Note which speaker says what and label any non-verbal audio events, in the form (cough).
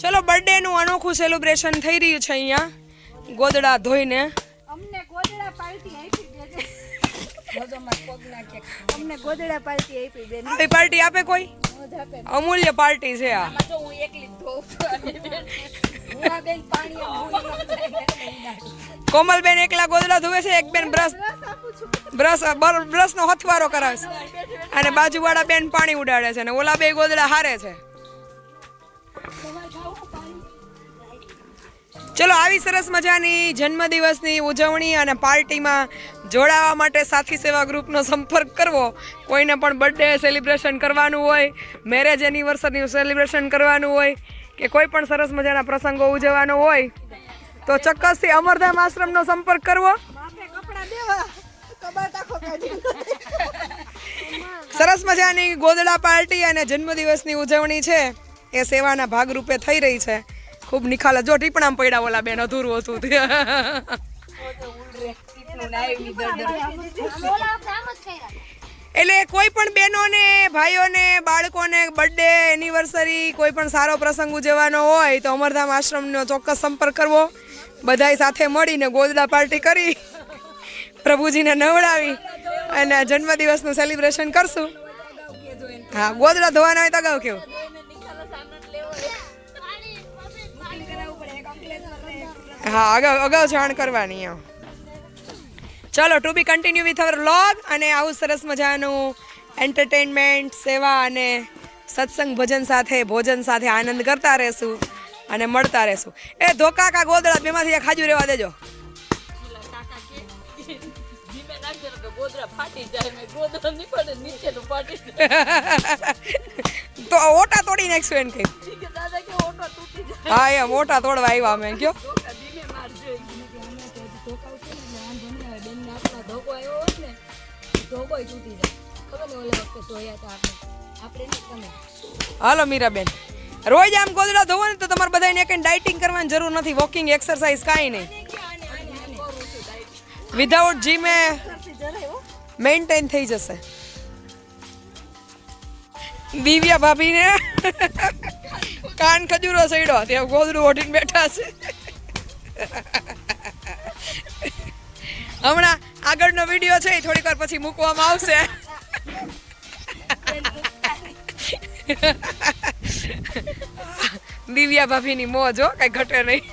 Speaker 1: ચલો બર્થડે નું અનોખું સેલિબ્રેશન થઈ રહ્યું છે અહીંયા. ગોદડા ધોઈને.
Speaker 2: અમને ગોદડા પાર્ટી આપી દેજે. અમને ગોદડા પાર્ટી આપી દે
Speaker 1: આવી પાર્ટી આપે કોઈ? અમૂલ્ય પાર્ટી છે આ.
Speaker 2: જો હું એકલી ધોઉં
Speaker 1: કોમલબેન એકલા ગોદડા ધોવે છે એક બેન બ્રશ બ્રશ બ્રશ નો હથવારો કરાવે છે. અને બાજુવાળા બેન પાણી ઉડાડે છે અને ઓલા બે ગોદડા હારે છે. ચલો આવી સરસ મજાની જન્મદિવસની ઉજવણી અને પાર્ટીમાં જોડાવા માટે સાથી સેવા ગ્રુપનો સંપર્ક કરવો. કોઈને પણ બર્થડે સેલિબ્રેશન કરવાનું હોય મેરેજ એનિવર્સરીનું સેલિબ્રેશન કરવાનું હોય કે કોઈ પણ સરસ મજાના પ્રસંગો ઉજવવાનો હોય તો ચોક્કસથી અમરધામ આશ્રમનો સંપર્ક કરવો. સરસ મજાની ગોદડા પાર્ટી અને જન્મદિવસની ઉજવણી છે. એ સેવાના ભાગરૂપે થઈ રહી છે. ખૂબ નિખાલ જો ટીપણામાં પડ્યા ઓલા બેન, અધૂરું હતું. એટલે કોઈ પણ બહેનોને ભાઈઓને, બાળકોને બર્થડે એનિવર્સરી કોઈ પણ સારો પ્રસંગ ઉજવવાનો હોય તો અમરધામ આશ્રમનો ચોક્કસ સંપર્ક કરવો. બધાય સાથે મળીને ગોદડા પાર્ટી કરી, પ્રભુજીને નવડાવી અને જન્મદિવસનું સેલિબ્રેશન કરશું. હા, ગોદડા ધોવાના હોય તો અગાઉ કેવું? હા અગાઉ અગાઉ જાણ કરવાની એમ. ચલો to be continue with our log અને આવું સરસ મજાનું એન્ટરટેનમેન્ટ સેવા અને સત્સંગ ભજન સાથે ભોજન સાથે આનંદ કરતા રહેશું અને મળતા રહેશું. એ ધોકા કા ગોદડા બેમાંથી એક હાજુ રહેવા દેજો. (laughs) તો ઓટા તોડી નાખશું એને કઈ. હા એ મોટા તોડવા આવ્યા અમે કયો? હાલો મીરાબેન. રોજ આમ ગોદડા ધોવો ને તો તમારે બધાને એક ડાયટિંગ કરવાની જરૂર નથી. વોકિંગ એક્સરસાઇઝ કાંઈ નહીં. વિધાઉટ જીમે મેન્ટેન થઈ જશે. દિવ્યા ભાભીને કાન ખજૂરો સડ્યો. ત્યાં ગોદડું ઓઢીને બેઠા છે. હમણાં આગળનો વીડિયો છે એ થોડીક વાર પછી મૂકવામાં આવશે. દિવ્યા ભાભીની મોજ હો, કઈ ઘટે નહીં.